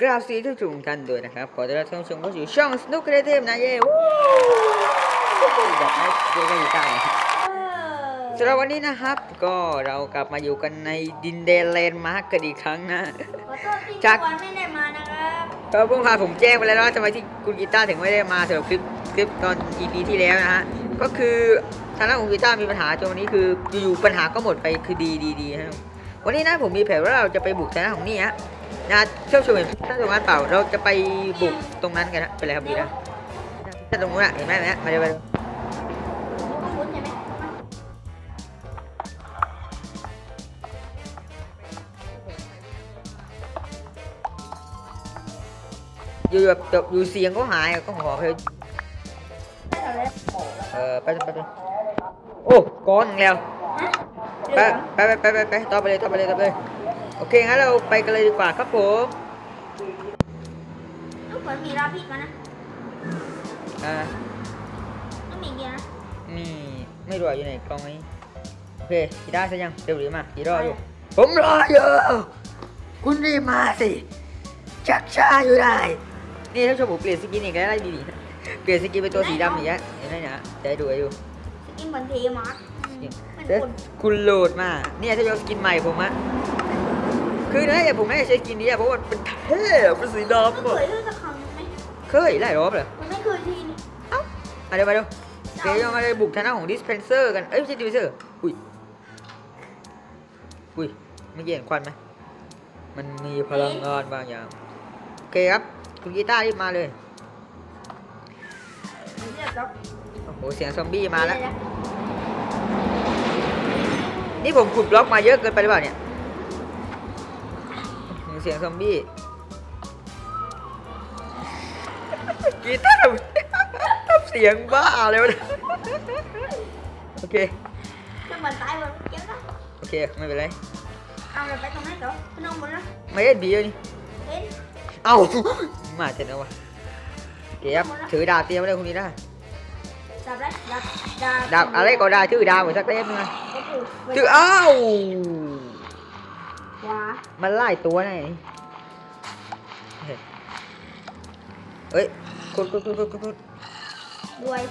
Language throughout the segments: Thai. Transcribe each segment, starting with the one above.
กราบสวัสดีทุกทุกท่านด้วยนะครับ ขอต้อนรับท่านผู้ชมเข้าสู่ช่องสนุกเรเทมนะเย้วู้อยากให้เจอกันอีกครั้งสำหรับวันนี้นะครับก็เรากลับมาอยู่กันในดินแดนแลนด์มาร์กกันอีกครั้งนะ ขอโทษที่จากทุกวันไม่ได้มานะครับก็เพิ่งพาผมแจ้งไปแล้วว่าทำไมที่คุณกีตาร์ถึงไม่ได้มาสำหรับคลิปคลิปตอน EP ที่แล้วนะฮะก็คือทางด้านของกีตาร์มีปัญหาจนวันนี้คืออยู่ๆปัญหาก็หมดไปคือดีดีดีฮะ วันนี้นะผมมีแผนว่าเราจะไปบุกทางด้าของนี่ฮะนะเที่ยวชมเห็นท่าตรงนั้นเปล่า เราจะไปบุกตรงนั้นกันนะเป็นไรครับดีนะท่าตรงนู้นอะเห็นไหมนไหมมาเร็วมาเร็วไหมอยู่แบบอยู่เสียงก็หายก็ขอเพลได้เท่าไหร่เออไปไปไปโอ้ก้อนแล้ว ไปไปไปไปไปต่อไปเลยต่อไปเลยต่อไปเลยโอเคงั้นเราไปกันเลยดีกว่าครับผมลูกเหมือนมีราพิษมานะอ่าต้องมีเกียร์นะนี่ไม่รู้ว่าอยู่ไหนกล้องนี้โอเคกีได้ซะยังเร็วหรือมากีรออยู่ผมรออยู่คุณรีบมาสิชักช้าอยู่ได้นี่ถ้าชมผมเปลี่ยนสกินอีกแล้วได้ดีๆนะเปลี่ยนสกินเป็นตัวสีดำอีกแล้วเห็นไหมเนี่ยจะให้ดูให้ดูสกินเหมือนเทมาร์คอืมมัน เดี๋ยวคนคุณโหลดมา เนี่ยถ้ายกสกินใหม่ผมอะคือนะอย่าผมไม่ได้ใช้สกินนี้อะเพราะว่ามันเท่เป็นสีไม่ดำเคอะยด้วยสักคำไหมเคยหลายรอบเลยมันไม่เคยทีนี่มาเร็วมาเร็วเดี๋ยวเรามาเลยบุกทางด้านของดิสเพนเซอร์กันเอ้ยไม่ใช่ดิสเพนเซอร์อุ้ยอุ้ยไม่เห็นควันไหมมันมีพลังงานบางอย่างโอเคครับ คุณกีตาร์รีบมาเลยมันเรียกแล้วโอ้โหเสียงซอมบี้มาแล้ว นี่ผมขุดบล็อกมาเยอะเกินไปหรือเปล่าเนี่ยเสียงซอมบี้กีตาร์ทำทำเสียงบ้าเลยวะเนี่ยโอเคจะเหมือนตายหมดเกียร์นะโอเคไม่เป็นไรเอาเราไปตรงนั้นต่อไปนอนบนนะไม่ได้บีเลยนี่เห็นเอ้ามาเจ็ดแล้ววะโอเคครับถือดาบเตรียมไว้เลยคุณนี้ได้ดับได้ดับดับดาบอะไรก็ได้ถือดาบเหมือนสักเล่มนึงนะ ก็คือถือเอ้าขวามันไล่ตัวไหนเฮ้ยกดกดกดกดกดกดด้วย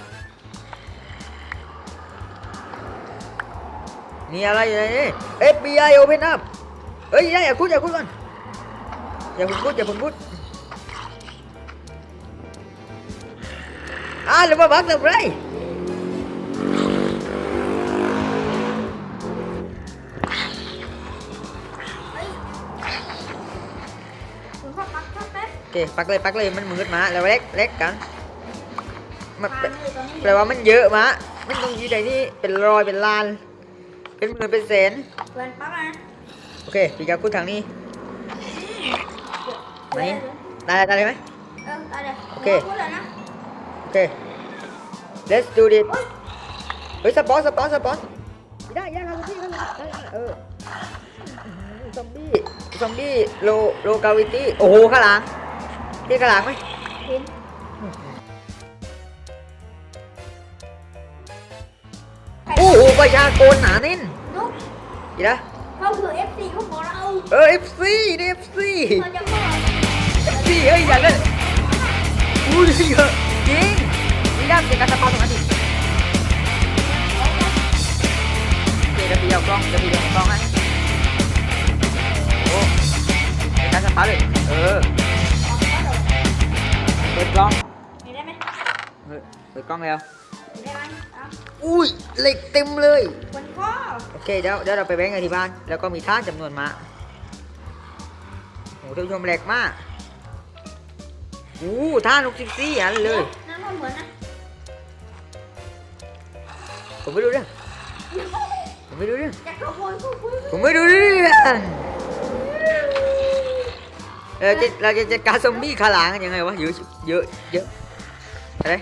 มีอะไรอยู่ในนี้ FBI open up เฮ้ยอย่าอย่าคุดอย่าคุดก่อนอย่าเพิ่งคุดอย่าเพิ่งคุดอ่าหรือว่าบักเตอร์ไร เคปักเลยปักเลยมันมืดมาแล้วเล็กเล็กกันมันทางเลยตอนนี้แปลว่ามันเยอะมามันต้องอยู่ในนี่เป็นรอยเป็นลาน เป็นหมื่นเป็นแสนเพื่อนปักนะโอเคพี่จะคุดทางนี้ไหนเออได้ได้เลยไหมเออได้เลยโอเคพูดเลยนะโอเค let's do this เฮ้ยสปอนสปอนสปอนได้ได้ครับพี่ได้ได้ได้เออซอมบี้ซอมบี้โลโลกาวิตี้โอ้โหข้างหลัง ที่ข้างหลังไหมเห็นโอ้โหประชากรหนาแน่นนุ๊กอีนะเขาคือ FC ของเราเออ FC นี่ FC เราจะพ่อ FC เฮ้ยอยากเล่นอู้ยเยอะจริงนี่ด้านเป็นการสปอนตรงนั้นดิโอเคจะมีเอากล้องจะมีเดี๋ยวเอากล้องให้โอ้เป็นการสปอนเลยเออ เปิดกล้องเห็นได้ไหมเฮ้ยเปิดกล้องแล้วเห็นได้ไหมเอาอุ้ยเหล็กเต็มเลยบนข้อโอเคเดี๋ยวเดี๋ยวเราไปแบ่งกันที่บ้าน แล้วก็มีท่านจำนวนมาโอ้ท่านผู้ชมแหลกมากอู้ท่านหกสิบสี่อันเลยนั่นมันเหมือนนะผมไม่รู้เรื่องผมไม่รู้เรื่องจะขโมยขโมยผมไม่รู้เรื่อง เออจะเราจะจัดการซอมบี้ขาหลังกันยังไงวะเยอะเยอะเยอะอะไร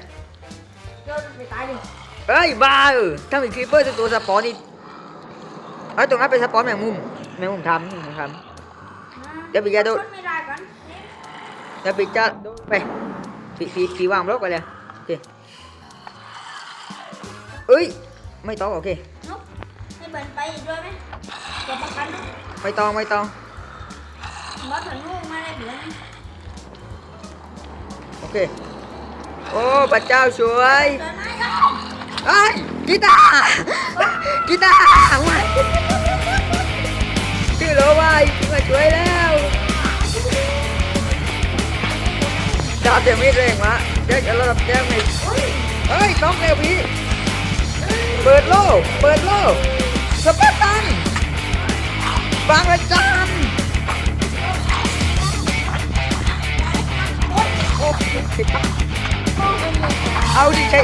โยนไปตายดิเอ้ยบ้าเออถ้ามีคลิปเปอร์ตัวสปอนนี่เอ้ยตรงนั้นเป็นสปอนแมงมุมแมงมุมทำแมงมุมทำเดี๋ยวไปแกโดนไม่ได้กันนี่แล้วปีจะโดนไปปีปีปีวางบล็อกไปเลยโอเคเอ้ยไม่ต้องโอเคนุ๊กให้เบิร์นไปด้วยไหมตัวประกันนุ๊กไม่ต้องไม่ต้อง มาถึงลูกมาได้เหลืองโอเค โอ้พระเจ้าช่วยเอ้ยกีตาร์กีตาร์ว่ะชื่อโลว่าอีกมาช่วยแล้วดาบเดี๋ยวไม่งวะเจ๊จะระดับแจ้งอีกเฮ้ยน้องเอวพี่ เปิดโลกเปิดโลกสปัตตันบางระจัน เอาดิใช่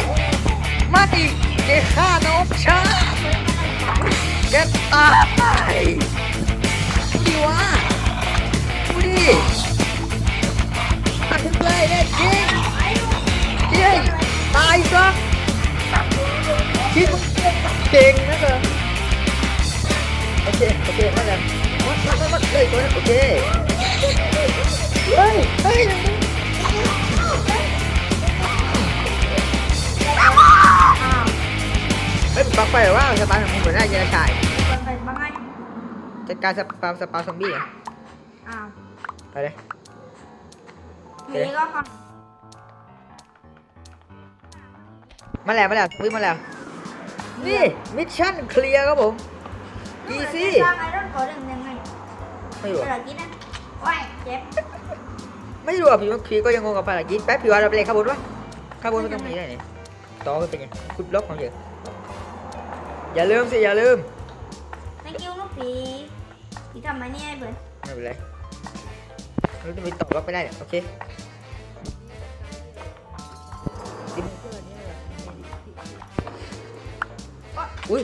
มาดิเก้าน้องชาแกตายดีวะดูดิตัดสินใจได้จริงเย้ตายซะคิดมึงเก่งนะเธอโอเคโอเคมาแล้วมัดมัดมัดมัดเลยตัวนั้โอเคเฮ้ยเฮ้ย ฮ้ยปักไฟหรือว่าสปาของมึงหัวหน้าเยนชายเปิดไปบ้างไงจัดการสปาสปาซอมบี้อะอ้าวไปเลยนี่ก็ค่ะมาแล้วมาแล้ววิ่งมาแล้ว นี่มิชชั่นเคลียร์ครับผม Easy สร้างไอรอนก่อนหนึ่งยังไงไม่รู้เดี๋ยวอะเรากินนะโอ้ยเจ็บไม่รู้อะพี่ว่าพี่ก็ยังงงกับภารกิจแป๊บพี่ว่าเราไปเลยข้างบนวะข้างบนมันต้องมีได้เนี่ยต่อก็เป็นไงคุณบล็อกของเยอะ อย่าลืมสิ อย่าลืม thank you ลูกปีพี่ทำไมเนี่ยไอ้เบิร์ดไม่เป็นไรเราจะไปต่อบล็อกไม่ได้เนี่ยโอเคอุ้ย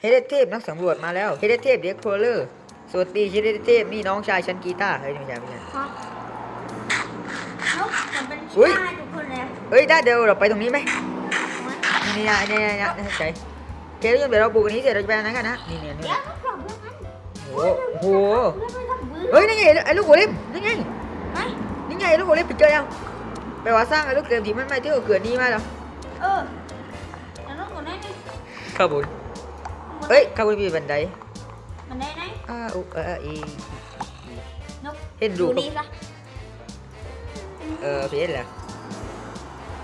เฮเดเทพนักสำรวจมาแล้วเฮเดเทพเด็กโพลเลอร์สวัสดีเฮเดเทพนี่น้องชายฉันกีตาร์เฮ้ยไม่ใช่ไม่ใช่ ฮะนกมันเป็นอุ๊ย ชายทุกคนแล้วเฮ้ยได้เดี๋ยวเราไปตรงนี้ไหม เอาไหมนี่นี่นี่นี่นี่นี่ใช่โอเคแล้วเดี๋ยวเราปลูกอันนี้เสร็จเราจะไปอันนั้นกันนะนี่เนี่ยนี่เดี๋ยวลูกกล่องเพื่อนมันโอ้โหเพื่อนไม่ทำบื้อเฮ้ยนี่ไงไอ้ลูกหัวเล็บนี่ไงไหมนี่ไงลูกหัวเล็บปิดเจอยังแปลว่าสร้างไอ้ลูกเกมที่มันไม่เที่ยวเกิดนี่มาแล้วเออเดี๋ยวลูกก่อนได้ไหมข้าบุญเฮ้ยข้าบุญมีบันไดมันได้ไหมอ่าอุเอออีนกเห็นดูดูนี่ซะเออพี่เห็นแล้ว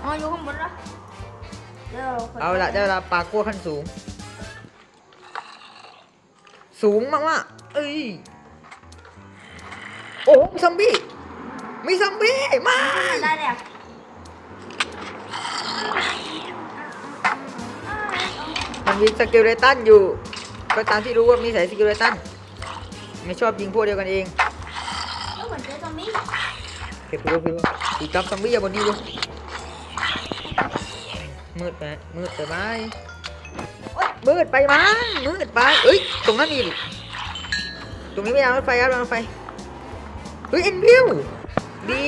อ๋ออยู่ข้างบนแล้วเดี๋ยวค่ย เอาละได้เวลาปลากั้วขั้นสูง สูงมากว่าเอ้ย โอ้มีซอมบี้ มีซอมบี้มาได้แล้วมันมีสกิลเลตันอยู่ ก็ตามที่รู้ว่ามีสายสกิลเลตันไม่ชอบยิงพวกเดียวกันเองแล้วเหมือนเจอซอมบี้เก็บตัวพี่ว่าอีกจับซอมบี้อยู่บนนี้ดู มืดไปมืดไปไหมมืดไปมั้งมืดไปเอ้ย ตรงนั้นมีดิตรงนี้ไม่เอารถไฟครับรถไฟเฮ้ยเอ็นวิวดี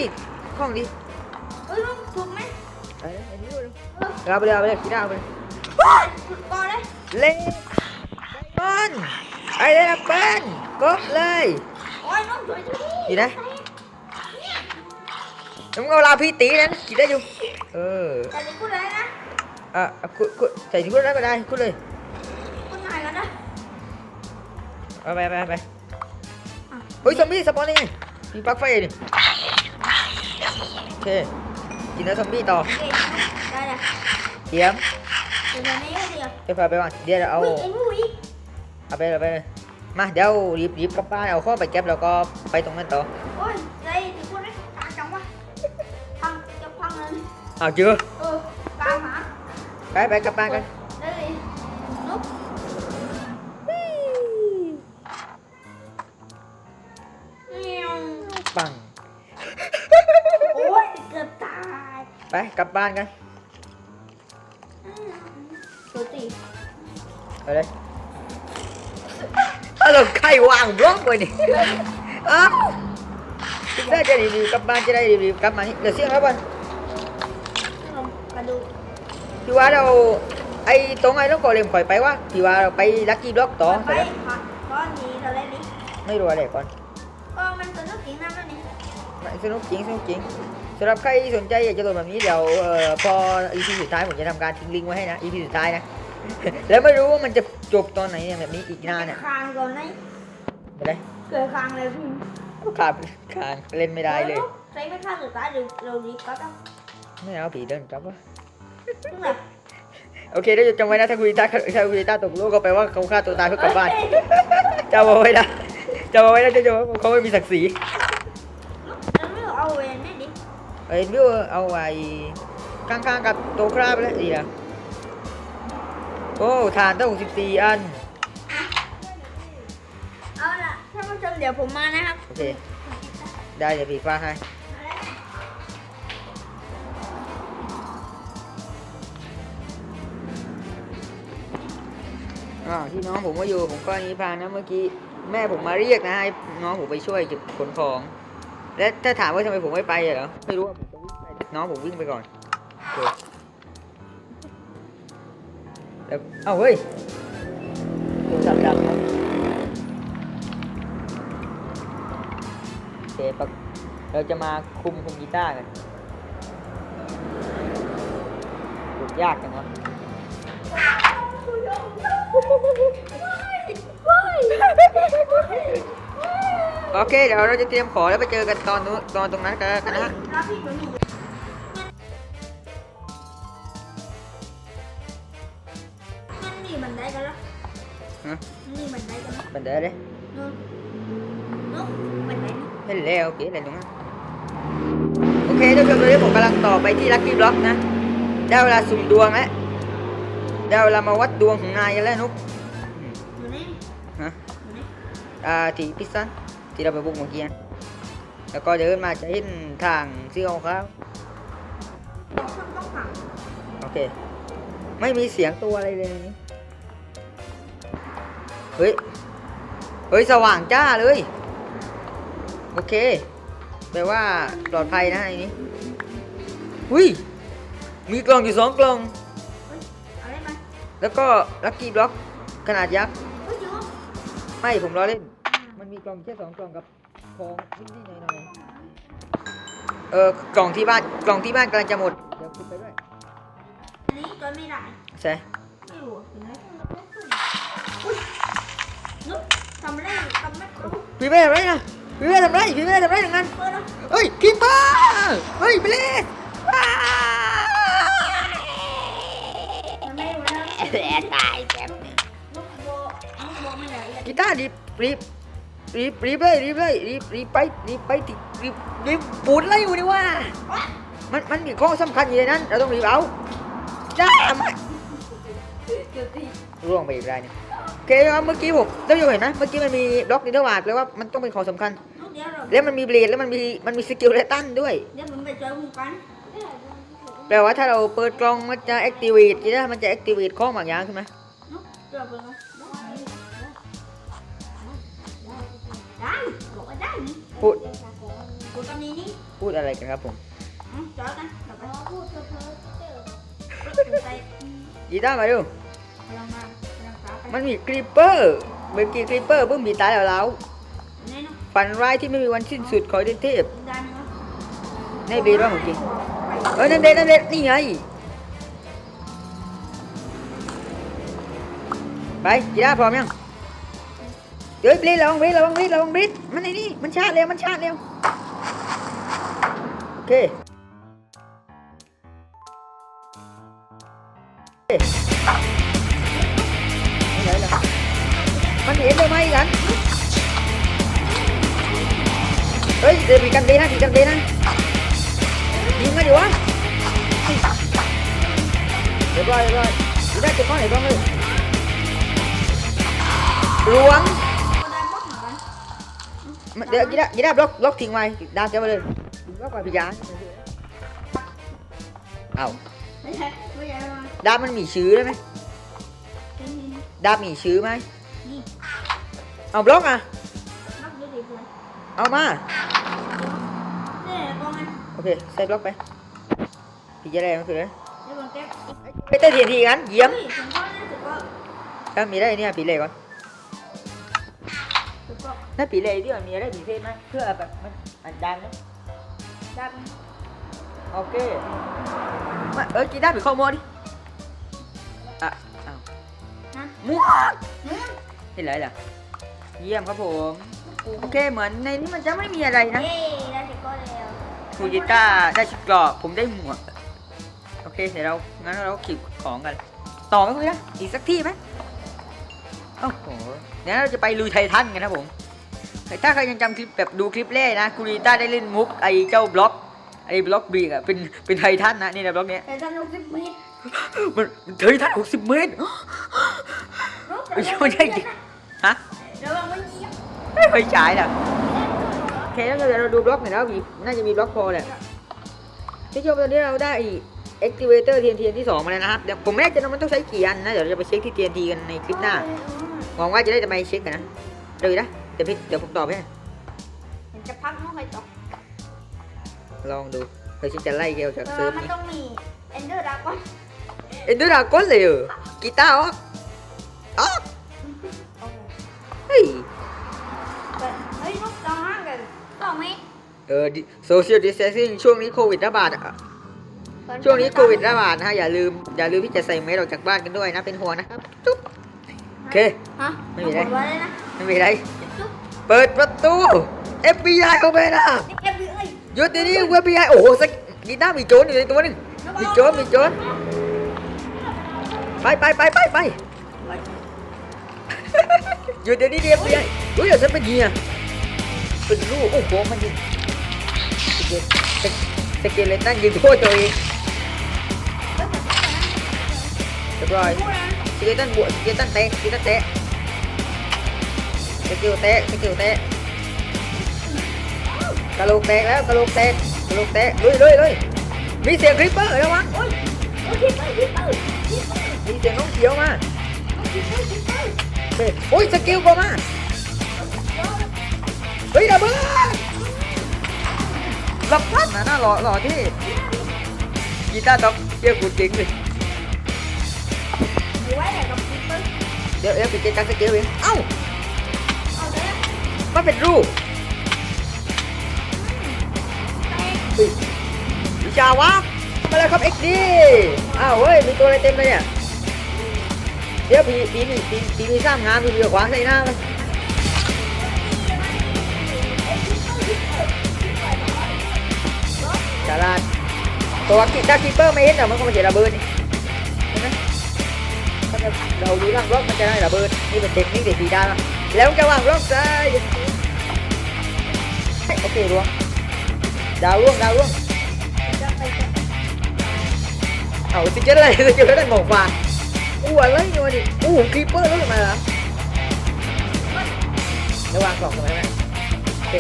ห้องดีเอ้ยลูกถูกไหมไปเลยเอ็นวิวเลยเออเอาไปเลยเอาไปเลยกินเอาไปเลยโอ้ยถูกก่อนเลยเล่นไดมอนด์ไอเล่นแอปเปิ้ลกดเลยโอ้ยน้องสวยจังดีนะมึงเอาลาพี่ตีนั้นกินได้อยู่เออแต่เด็กพูดอะไรนะ อะอะคุณคุณใส่ที่คุณได้ก็ได้คุณเลยพูดง่ายกันนะเอาไปไปไปเฮ้ยซอมบี้สปอนนี่ไงมีปลั๊กไฟนี่โอเคกินแล้วซอมบี้ต่อโอเคได้เลยเยี่ยมเดี๋ยวนี้ก็เดียวเดี๋ยวพาไปก่อนเดี๋ยวเราเอาอุ้ยไอ้หมูอีกเอาไปเอาไปเลยมาเดี๋ยวรีบรีบกลับบ้านเอาข้อไปเก็บแล้วก็ไปตรงนั้นต่อโอ้ยไอ้ที่พูดไม่ตาจังวะพังจะพังเลยเอาเจอเออตามหา ไปไปกลับบ้านกันได้เลยนุ๊กเมียวปัง โอ้ยเกือบตาย ไปกลับบ้านกันตัวตีไปเลยเอาลงใครวางบล็อกไว้นี่เอ้าได้จะรีบๆกลับบ้านจะได้รีบๆกลับมานี่เดี๋ยวเสียงแล้วบอลลงกระดูก พี่ว่าเราไอ้ตรงไอ้ต้องก่อเล่มข่อยไปว่าพี่ว่าเราไปลักกี้บล็อกต่อไปค่ะก้อนนี้เราได้ลิไม่รู้อะไรก่อนก็มันสนุกจริงนะแล้วนี่ไม่สนุกจริงสนุกจริงสำหรับใครสนใจอยากจะโหลดแบบนี้เดี๋ยวเอ่อพอ EP สุดท้ายผมจะทำการทิ้งลิงก์ไว้ให้นะ EP สุดท้ายนะแล้วไม่รู้ว่ามันจะจบตอนไหนเนี่ยแบบนี้อีกนานเนี่ยคางก่อนนะไปเลยเกิดคางเลยพี่ขาดขาดเล่นไม่ได้เลยใช้ไม่ฆ่าสุดท้ายเดี๋ยวเราดีก็ต้องไม่เอาผีเดินกลับวะซึ่งแบบ โอเคเดี๋ยวจำไว้นะถ้าคุณลิต้าถ้าคุณลิต้าตกลูกก็แปลว่าเขาฆ่าตัวตายเพื่อกลับบ้านจำเอาไว้นะจำเอาไว้นะจะจำไว้เขาไม่มีศักดิ์ศรีแล้วไม่เอาเวนนี่ดิเอ้ยวิวเอาไว้ข้างๆกับโต๊ะคราบแล้วดีอะโอ้ทานตั้งหกสิบสี่อันเอาล่ะถ้ามันชมเดี๋ยวผมมานะครับโอเคได้เดี๋ยวปีฟ้าให้ อ่าที่น้องผมมาอยู่ผมก็นี้พานะเมื่อกี้แม่ผมมาเรียกนะให้น้องผมไปช่วยเก็บขนของ และถ้าถามว่าทำไมผมไม่ไปเหรอไม่รู้ว่าผมจะวิ่งไปน้องผมวิ่งไปก่อนเคแล้วเอ้าเฮ้ยโทรศัพท์ดังครับโอเคปะเราจะมาคุมคุมกีตาร์กันขุดยากจังวะ โอเค เดี๋ยวเราจะเตรียมของแล้วไปเจอกันตอนนู้นตอนตรงนั้นกันกันนะฮะรับพี่ตัวนี้งั้นนี่มันได้กันแล้วฮะนี่มันได้กันแล้วบันเดอร์เลยนู่นนู่นมันได้นี่เห็นแล้วโอเคอะไรตรงนั้นโอเคทุกคนตอนนี้ผมกำลังต่อไปที่ลัคกี้บล็อกนะ ได้เวลาสุ่มดวงแล้ว ได้เวลามาวัดดวงของนายกันแล้วนุ๊กอยู่นี่ฮะอยู่นี่อ่าที่พิซซ่าที่เราไปบุกเมื่อกี้นะแล้วก็เดินมาจะเห็นทางซื้อของเขาต้องขึ้นต้องหักโอเค ไม่มีเสียงตัวอะไรเลยในนี้เฮ้ย เฮ้ย สว่างจ้าเลย โอเค แปลว่าปลอดภัยนะไอ้นี้หุ้ย มีกล่องอยู่สองกล่องเอาได้ไหม แล้วก็ลัคกี้บล็อกขนาดยักษ์เฮ้ยจริงเหรอไม่ผมล้อเล่น มันมีกล่องแค่สองกล่องกับของนิดๆหน่อยๆเออกล่องที่บ้านกล่องที่บ้านกำลังจะหมดเดี๋ยวคุณไปด้วยอันนี้ตัวไม่ได้ใช่ไม่รู้ถึงไหนอุ้ยนุ๊กทำไม่ได้ทำไม่ครบพี่แม่ทำไรนะพี่แม่ทำไรพี่แม่ทำไรอย่างนั้นเปิดแล้วเฮ้ยคิปเปอร์เฮ้ยไปเลยท ตายแป๊บนุ๊กโบนุ๊กโบไม่ได้เลยกีตาร์รีบรีบรีบรีบเลยรีบเลยรีบรีบไปรีบไปติรีบรีบปูดไล่อยู่นี่ว่ามันมันมีข้อสำคัญอยู่ในนั้น เราต้องรีบเอาจ้ามาเดี๋ยวตีร่วงไปอีกรายหนึงโอเคครับเมื่อกี้ผมท่านผู้ชมเห็นไหมเมื่อกี้มันมีบล็อกนิเทอร์วาดแปลว่ามันต้องเป็นของสำคัญนุ๊กเดี๋ยวเราแล้วมันมีเบลดแล้วมันมีมันมีสกิลและตันด้วยเดี๋ยวผมไปเจอคุณกัน แปลว่าถ้าเราเปิดกล่องมันจะ activate กีตาร์มันจะ activate ข้องบางอย่างขึ้นไหมนุ๊กเดี๋ยวเปิดนะได้บอกว่าได้นี่พูดกูตอนนี้นี่พูดอะไรกันครับผมอืมจอกันเดี๋ยวไปพูดเพ้อไปกีตาร์มาดูพลังมาพลังฟ้าไปมันมีครีปเปอร์เมื่อกี้ครีปเปอร์เพิ่งมีตายแล้วแล้วแน่นอนฝันร้ายที่ไม่มีวันสิ้นสุดของเทพได้ไหมวะในเบรดว่าของจริง เอ้ยนั่นเด็ดนั่นเด็ดนี่ไง ไปกีตาร์พร้อมยังเดี๋ยวเบรดระวังเบรดระวังเบรดระวังเบรดมันไอ้นี่มันชาร์จเร็วมันชาร์จเร็วโอเคโอเคไม่ไหนล่ะมันเห็นได้ไหมกันเฮ้ยเดี๋ยวมีกันเดนะมีกันเดนะ ยิงมาดิวะเรียบร้อยเรียบร้อยดูได้จุดก้อนไหนบ้างเลยหลวงก็ได้บล็อกเหมือนกันมันเดี๋ยวกีด้ากีด้าบล็อกบล็อกทิ้งไว้ดาวเจ้าไปเลยบล็อกไว้พี่ยาเอาไม่ใช่ไม่ใช่มาดาบมันมีชื้อได้ไหมเป็นนี่ดาบมีชื้อไหมนี่เอาบล็อกอะบล็อกดูดิเพื่อนเอามาเนี่ยกองมัน โอเคใส่บล็อกไปพี่จะได้มันคืออะไรเดี๋ยวผมเก็บไปเต้นทีทีกันเยี่ยมเฮ้ยผมก็ได้สุดก็ถ้ามีได้เนี่ยปีเล่ก่อนสุดก็ถ้าปีเล่ที่มันมีอะไรพิเศษไหมเพื่อแบบมันมันดังนะดับโอเคมาเออกีด้าไปเข้าโมดิอะอ้าวนะมั่วนู่นเห็นไรล่ะเยี่ยมครับผม โอเคเหมือนในนี้มันจะไม่มีอะไรนะ คูจิต้าได้ชุดเกราะผมได้หมวกโอเคเดี๋ยวเรางั้นเราขีดของกัน ต่อไหมคุณนะอีกสักที่ไหมโอ้โหเดี๋ยวเราจะไปลุยไททันกันนะผมถ้าใครยังจำคลิปแบบดูคลิปแรกนะคูจิต้าได้เล่นมุกไอ้เจ้าบล็อกไอ้บล็อกบีกอะเป็นเป็นไททันนะนี่นะบล็อกเนี้ยแต่สนุกสิบมิตรมันมันไททันหกสิบเมตรไม่ใช่ไม่ใช่จริงฮะระวังมันยิงไม่เคยฉายหรอกโอเค แล้วเดี๋ยวเราดูบล็อกหน่อยแล้วมีน่าจะมีบล็อกพอแหละที่ชมตอนนี้เราได้ activator TNT อันที่สองมาแล้วนะครับเดี๋ยวผมไม่แน่ใจว่ามันต้องใช้กี่อันนะเดี๋ยวเราจะไปเช็คที่ TNT กันในคลิปหน้าหวังว่าจะได้จะไปเช็คกันนะเดี๋ยวนะเดี๋ยวพี่เดี๋ยวผมตอบให้เห็นจะพักน้องใครตกลองดูเพื่อที่จะไล่เกลจากเอเซิอร์ฟมันนี้ต้องมีเอนเดอร์ดากอนเอ็นดูดาก้นเลยเหรอกีตาร์อ๋ออ๋อเฮ้ยเฮ้ยนกจองห้างกัน สองเมตรเออโซเชียลดิสเทนซิ่งช่วงนี้โควิดระบาดอะช่วงนี้โควิดระบาดนะฮะอย่าลืมอย่าลืมที่จะใส่เมสออกจากบ้านกันด้วยนะเป็นห่วงนะครับจุ๊บโอเคฮะไม่มีอะไรบอกว่าเลยนะไม่มีอะไรจุ๊บเปิดประตู FBI เข้าไปนะนี่เก็บอยู่เอ้ยหยุดเดี๋ยวนี้ FBI โอ้โหสักกีตาร์มีโจรอยู่ในตัวหนึงมีโจรมีโจรไปไปไปไปไปหยุดเดี๋ยวนี้ดิ FBI เฮ้ยเดี๋ยวฉันเป็นเฮีย เป็นลูกโอ้โหมันยิงสเกเกสเกเลตันยิงโทษตัวเองเรียบร้อยสเกเลตันบวกสเกเลตันเตะสเกเลตันเตะสกิลเตะสกิลเตะกระโหลกแตกแล้วกระโหลกแตกกระโหลกแตกลุยลุยลุยมีเสียงคลิปเปอร์ระวังโอ้ยโอ้ยที่ไปที่ไปที่ไปมีเสียงน้องเขียวมาที่ไปที่ไปเฮ้ยโอ้ยสกิลก็มา เฮ้ยดับเบิ้ลรับพันนะน่าหล่อหล่อที่กีตาร์ต้องเกี่ยวกูจริงเลยไม่ไหวแต่กับที่ไปเดี๋ยวเดี๋ยวไปเจอกันสกิลเองเอ้าเอาเลยมันเป็นรูปวิชาวะมาแล้วครับเอ็กดีอ้าวเฮ้ยมีตัวอะไรเต็มเลยเนี่ยเดี๋ยวผีผีมีผีผีมีสร้างงานผีมีขวางใส่หน้ามัน ฉลาดตัวกิตาร์คีเปอร์ไม่เห็นแต่มันก็มาเสียระเบิดนี่เห็นไหมถ้าเราอยู่ล่างบล็อกมันจะได้ระเบิดนี่เป็นเทคนิคเด็กผีด้แล้วแล้วมันจะวางบล็อกซ้โอเคร่วงดาวร่วงดาวร่วงเอาสิเจะอะไรสิเจะได้หมอกฟางอู้อะไรอยู่นี่อู้คีเปอร์แล้วมาแล้วระวังกล่องทำไมไหมโอเค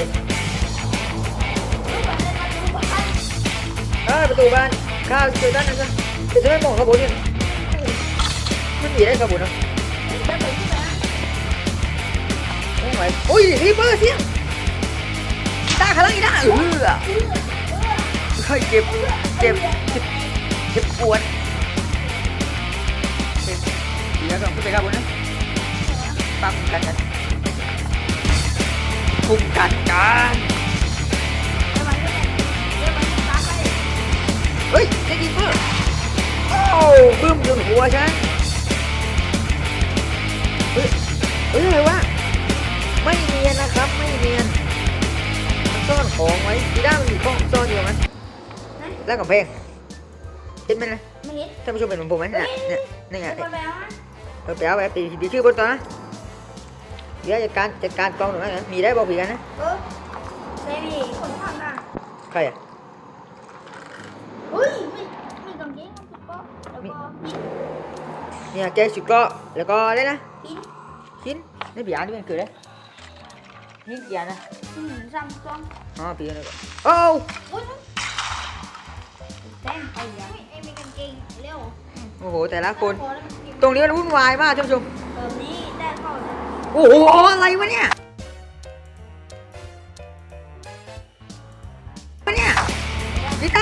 เออประตูบ้านข้าวเจอด้านนั้นซะเดี๋ยวจะไม่มองข้างบนนี่มันหนีได้ข้างบนนะโอ้ยโอ้ยคีเปอร์เสียงตาขลังอีกด้าเออเฮ้ยเจ็บเจ็บเจ็บปวดเดี๋ยวก่อนขึ้นไปข้างบนนะปั๊มกันกันคุมกันกัน เฮ้ยได้ดีเพื่อโอ้บึ้มจนหัวฉันเฮ้ยเฮ้ยอะไรวะไม่เนียนนะครับ ไม่เนียนมันซ่อนของไว้ทีด้ามันมีของซ่อนอยู่มั้ยแล้วกับเพลงเห็นไหมนะไม่เห็นท่านผู้ชมเป็นเหมือนผมไหมเนี่ยเนี่ยนี่ไงไปแล้วนะเออไปเอาไปตีตีชื่อบนตัวนะเดี๋ยวจัดการจัดการกองหน่อยนะมีได้บอกผีกันนะเออเซมีคนข้างหน้าใครอะ เฮ้ยไม่ไม่กางเกงมันก็แล้วก็หินเนี่ยเจสุดก็แล้วก็ได้นะหินชิ้นนี่ผีอันนี่เป็นคือได้นี่ผีอันนะหินซ้ำซ้ำอ๋อผีอันนี้โอ้โอ้ยแต้มไปยังเอ็มมีกางเกงเร็วโอ้โหแต่ละคนพอแล้วมันตรงนี้มันวุ่นวายมากท่านผู้ชมแบบนี้ได้เข้าเลยโอ้โหอะไรวะเนี่ย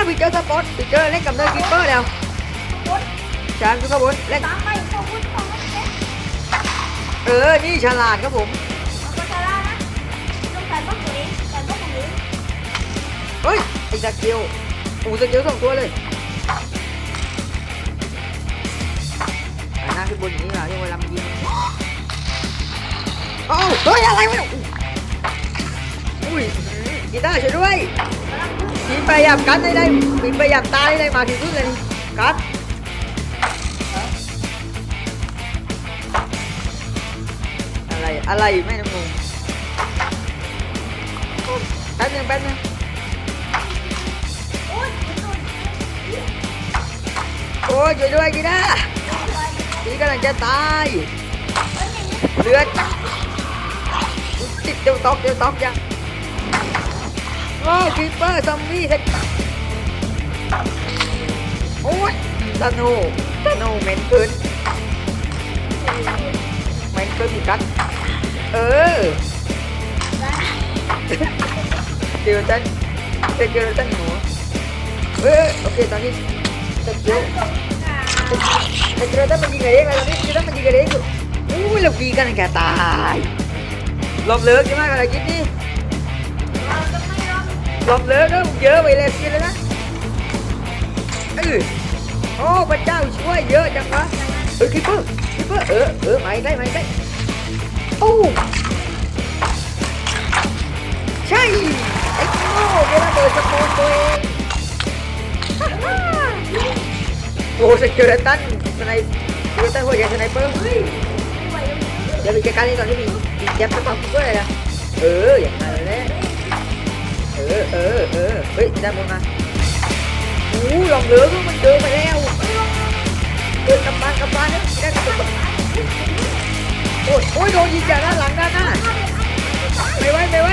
กีตาร์ผีเจอสปอตผีเจอเล่นกับเดอร์กิปเปอร์แล้วโอ๊ยจานคือข้างบนเล่นตามไปเข้าวุ้นเข้าวุ้นเอ๊ะเออ นี่ฉลาดครับผมเอาไปชาลานะต้องใส่บ้างตัวเองใส่บ้างของหนูเฮ้ยไอ้สกิลโอ้สกิลสองตัวเลยอ่าหน้าขึ้นบนอย่างนี้เหรอที่เวลามันยิงโอ้เฮ้ยอะไรวะเนี่ยอุ้ยกีตาร์ช่วยด้วย มีพยายามกัดได้ได้มีพยายามตายได้มาที่สุดเลยนี่กัดอะไรอะไรไม่ต้องงงแป๊บนึงแป๊บนึงโอ๊ยโดนโอ้ยช่วยด้วยกีตาร์พี่กำลังจะตายเลือดติดเดี๋ยวตอกเดี๋ยวตอกยัง โอ้คีเปอร์ซอมบี้เสร็จโอ้ยสนุกสนุกเหม็นเกินเหม็นเกินอีกกัดเออเจอตันเจอตันหนูเออโอเคตอนนี้จะเจอแต่เจอตันมันยิงกันเองเลยตอนนี้เจอตันมันยิงกันเองอยู่อุ้ยเราปีกันแกตายลมเลิกใช่ไหมอะไรคิดนี่ ยอมลมเลิกแล้วเยอะไปเลยกินเลยนะเออโอ้พระเจ้าช่วยเยอะจังวะเออคิปเปอร์คิปเปอร์เออเออไม่ได้ไม่ได้โอ้ใช่ไอ้โง่เวลาเดินสะโพกตัวเองโอ้สเกเลตันสไนสเกเลตันหัวใหญ่สไนเปอร์เดี๋ยวมีจัดการนี่ตอนที่มีแจ็บสะบักด้วยนะเอออย่างนั้น อเออเออเฮ้ยได้บนมาโอ้ลองเหลือมันเดินไปแล้วเดินกลับบ้านกลับบ้านนะได้กลับบ้านโอ้ยโอ้ยโดนยิงจากด้านหลังด้านหน้าไม่ไหวไม่ไหว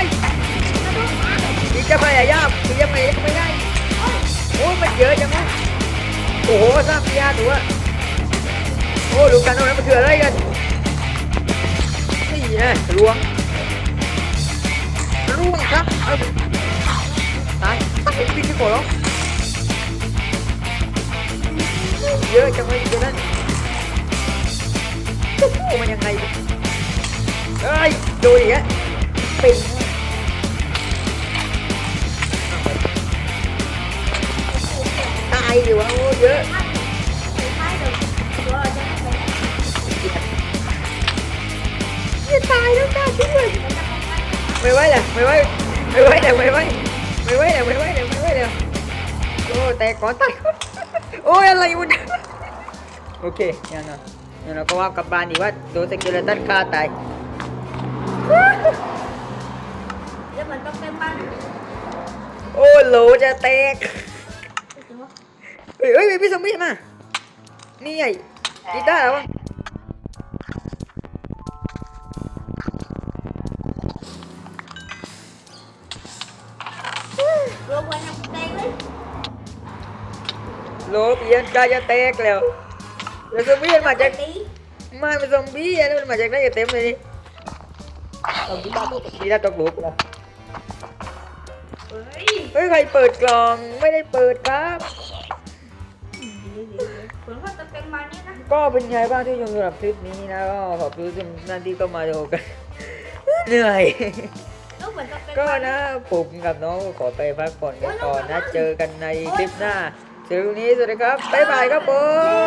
ยิงจะพยายามยิงยังไงก็ไม่ได้โอ้ยมันเยอะจังวะโอ้โหสร้างพิยาตัวโอ้ดูกันตรงนั้นมันคืออะไรกันนี่ไงลวงลวงครับเอาายตายพี่ที่โกรธเยอะจังเลยตัวนั้นโอ้โหมันยังไงเอ้ยดูอีกแล้วปิงตายดิวะโอ้เยอะสุดท้ายเดี๋ยวเราจะไปจะตายแล้วกล้าช่วยไม่ไหวเลยไม่ไหวไม่ไหวเลยไม่ไหว ไม่ไหวเลยไม่ไหวเลยไม่ไหวเลยโอ้แต่ก่อนตายโอ้ยอะไรวะเนี่ยโอเคยังนะยังเราก็ว่ากลับบ้านดีว่าโดนสกิลตันฆ่าตายเดี๋ยวมันต้องเป็นบ้านโอ้โหลจะแตกเฮ้ยเฮ้ยพี่ซอมบี้มานี่ไงกีตาร์แล้ววะ รวมกันยังแตกเลยโลเพียนกายจะแตกแล้วแล้วซอมบี้มันมาจากมาเป็นซอมบี้อันนี้มันมาจากไหนกันเต็มเลยนี่เอากีตาร์ตกกีตาตกหลุมแล้วเฮ้ยใครเปิดกล่องไม่ได้เปิดครับผลข้อจะเป็นมานี่นะก็เป็นไงบ้างที่ชมสำหรับคลิปนี้นะก็ขอบคุณทุกท่านที่เข้ามาดูกันเหนื่อย เหมือนจะเป็น ก็นะผมกับน้องก็ขอไปพักผ่อนกันก่อนนะเจอกันในคลิปหน้าสำหรับวันนี้สวัสดีครับบ๊ายบายครับผ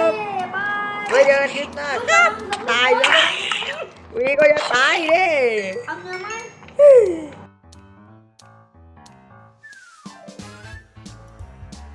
มบายไว้เจอกันคลิปหน้าครับตายแล้ววีก็จะตายเด้เอาเงินไหม